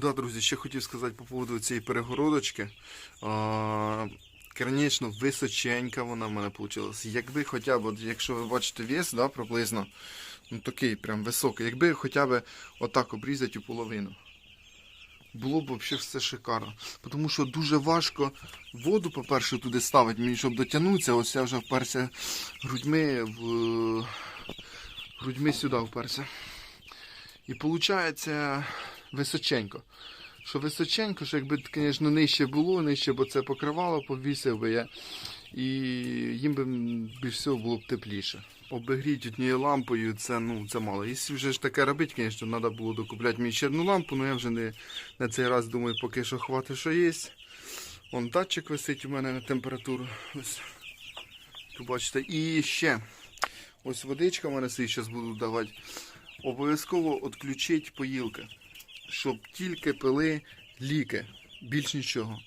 Да, друзі, ще хотів сказати по поводу цієї перегородочки. А, Звісно, височенька вона в мене вийшла. Якби хоча б, якщо ви бачите вес, да, приблизно, ну такий прям високий. Якби хоча б отак обрізати у половину. Було б взагалі все шикарно. Тому що дуже важко воду, по-перше, туди ставити, мені щоб дотягнутися. Ось я вже вперся грудьми в грудьми сюди вперся. І виходить височенько. Що височенько, що якби, звісно, нижче було, нижче, бо це покривало, повісив би я. І їм би більш всього було б тепліше. Обігріти однією лампою це, ну, це мало. Якщо вже ж таке робити, звісно, треба було докупляти мені ще одну лампу, але я вже не на цей раз думаю, поки що хватить, що є. Вон датчик висить у мене на температуру. Ось. Тут бачите. І ще. Ось водичка в мене зараз буду давати. Обов'язково відключити поїлки, щоб тільки пили ліки, більш нічого.